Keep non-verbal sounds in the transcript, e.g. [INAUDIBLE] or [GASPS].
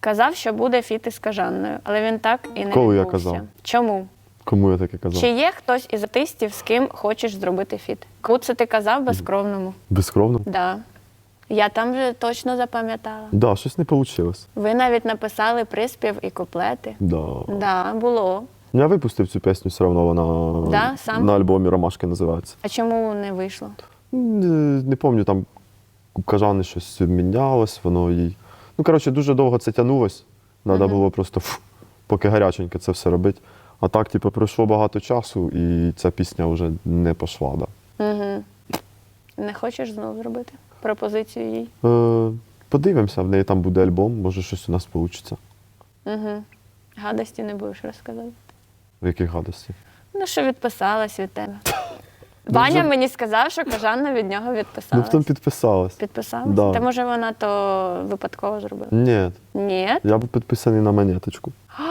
Казав, що буде фіт із кажанною, але він так і не Коли я відбувся. казав? Чому? Кому я таке казав? Чи є хтось із артистів, з ким хочеш зробити фіт? Кому це ти казав безкровному? Безкровно? Да. Я там вже точно запам'ятала. Да, щось не вийшло. Ви навіть написали приспів і куплети. Да. Да, було. Я випустив цю пісню, все одно вона Да, сам? на альбомі Ромашки називається. А чому не вийшло? Не, не пам'ятаю, там у кажани щось мінялось, воно їй. Ну, коротше, дуже довго це тягнулось. Треба було просто фу, поки гаряченьке це все робити. А так, типу, пройшло багато часу, і ця пісня вже не пішла. Да. Угу. Не хочеш знову зробити пропозицію їй? Е, подивимося, в неї там буде альбом, може щось у нас вийде. Угу. Гадості не будеш розказати. В яких гадості? Ну, що відписалась від тебе. Ваня вже- мені сказав, що Кажанна від нього Ну, відписалась. потім підписалась. Підписалась? Да. Та може вона то випадково зробила? Ні, Ні. я був підписаний на монеточку. [GASPS]